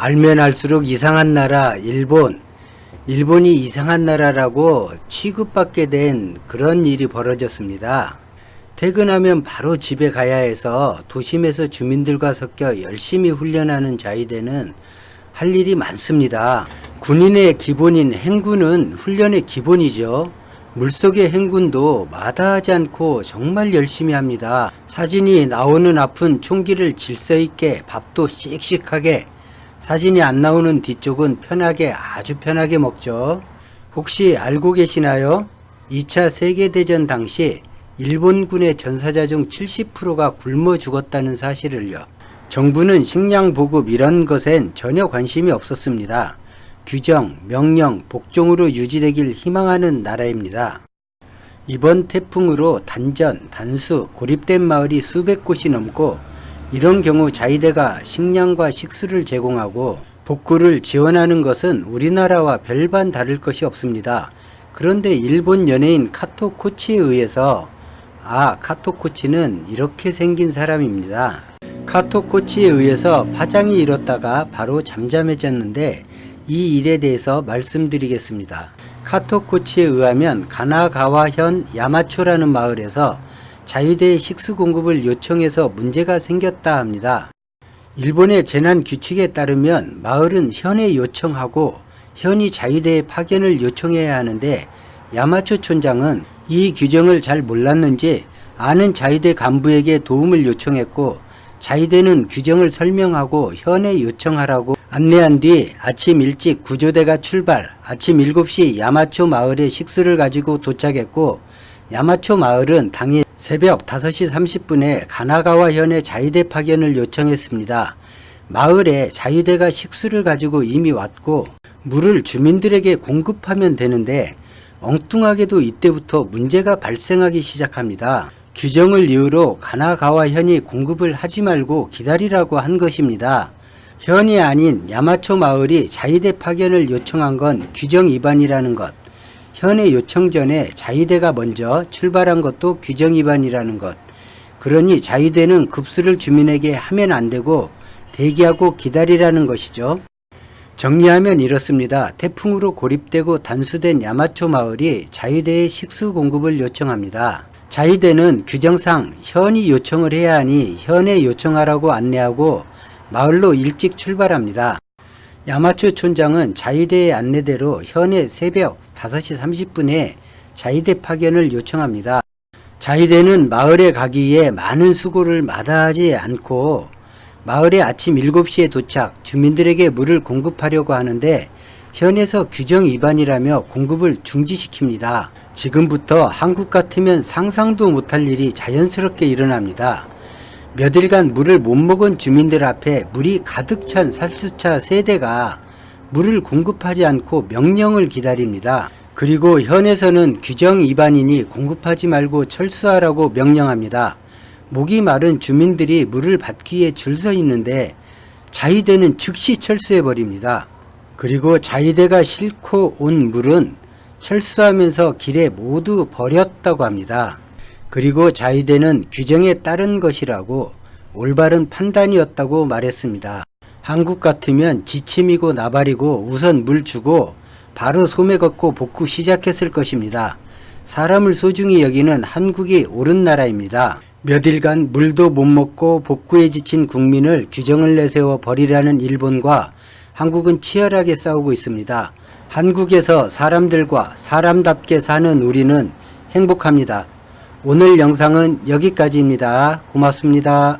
알면 알수록 이상한 나라 일본. 일본이 이상한 나라라고 취급받게 된 그런 일이 벌어졌습니다. 퇴근하면 바로 집에 가야 해서 도심에서 주민들과 섞여 열심히 훈련하는 자위대는 할 일이 많습니다. 군인의 기본인 행군은 훈련의 기본이죠. 물속의 행군도 마다하지 않고 정말 열심히 합니다. 사진이 나오는 앞은 총기를 질서 있게 밥도 씩씩하게 사진이 안 나오는 뒤쪽은 편하게 아주 편하게 먹죠. 혹시 알고 계시나요? 2차 세계대전 당시 일본군의 전사자 중 70%가 굶어 죽었다는 사실을요. 정부는 식량 보급 이런 것엔 전혀 관심이 없었습니다. 규정, 명령, 복종으로 유지되길 희망하는 나라입니다. 이번 태풍으로 단전, 단수, 고립된 마을이 수백 곳이 넘고 이런 경우 자위대가 식량과 식수를 제공하고 복구를 지원하는 것은 우리나라와 별반 다를 것이 없습니다. 그런데 일본 연예인 카토 코치에 의해서 아, 카토 코치는 이렇게 생긴 사람입니다. 카토 코치에 의해서 파장이 일었다가 바로 잠잠해졌는데 이 일에 대해서 말씀드리겠습니다. 카토 코치에 의하면 가나가와현 야마초라는 마을에서 자유대의 식수 공급을 요청해서 문제가 생겼다 합니다. 일본의 재난 규칙에 따르면 마을은 현에 요청하고 현이 자유대의 파견을 요청해야 하는데 야마초 촌장은 이 규정을 잘 몰랐는지 아는 자유대 간부에게 도움을 요청했고 자위대는 규정을 설명하고 현에 요청하라고 안내한 뒤 아침 일찍 구조대가 출발, 아침 7시 야마초 마을에 식수를 가지고 도착했고 야마초 마을은 당일 새벽 5시 30분에 가나가와 현의 자위대 파견을 요청했습니다. 마을에 자위대가 식수를 가지고 이미 왔고 물을 주민들에게 공급하면 되는데 엉뚱하게도 이때부터 문제가 발생하기 시작합니다. 규정을 이유로 가나가와 현이 공급을 하지 말고 기다리라고 한 것입니다. 현이 아닌 야마초 마을이 자위대 파견을 요청한 건 규정 위반이라는 것. 현의 요청 전에 자위대가 먼저 출발한 것도 규정 위반이라는 것. 그러니 자위대는 급수를 주민에게 하면 안 되고 대기하고 기다리라는 것이죠. 정리하면 이렇습니다. 태풍으로 고립되고 단수된 야마초 마을이 자위대의 식수 공급을 요청합니다. 자위대는 규정상 현이 요청을 해야 하니 현에 요청하라고 안내하고 마을로 일찍 출발합니다. 야마초 촌장은 자위대의 안내대로 현에 새벽 5시 30분에 자위대 파견을 요청합니다. 자위대는 마을에 가기 위해 많은 수고를 마다하지 않고 마을에 아침 7시에 도착, 주민들에게 물을 공급하려고 하는데 현에서 규정 위반이라며 공급을 중지시킵니다. 지금부터 한국 같으면 상상도 못할 일이 자연스럽게 일어납니다. 몇 일간 물을 못 먹은 주민들 앞에 물이 가득 찬 살수차 세대가 물을 공급하지 않고 명령을 기다립니다. 그리고 현에서는 규정 위반이니 공급하지 말고 철수하라고 명령합니다. 목이 마른 주민들이 물을 받기 위해 줄서 있는데 자위대는 즉시 철수해 버립니다. 그리고 자위대가 싣고 온 물은 철수하면서 길에 모두 버렸다고 합니다. 그리고 자위대는 규정에 따른 것이라고 올바른 판단이었다고 말했습니다. 한국 같으면 지침이고 나발이고 우선 물 주고 바로 소매 걷고 복구 시작했을 것입니다. 사람을 소중히 여기는 한국이 옳은 나라입니다. 몇 일간 물도 못 먹고 복구에 지친 국민을 규정을 내세워 버리라는 일본과 한국은 치열하게 싸우고 있습니다. 한국에서 사람들과 사람답게 사는 우리는 행복합니다. 오늘 영상은 여기까지입니다. 고맙습니다.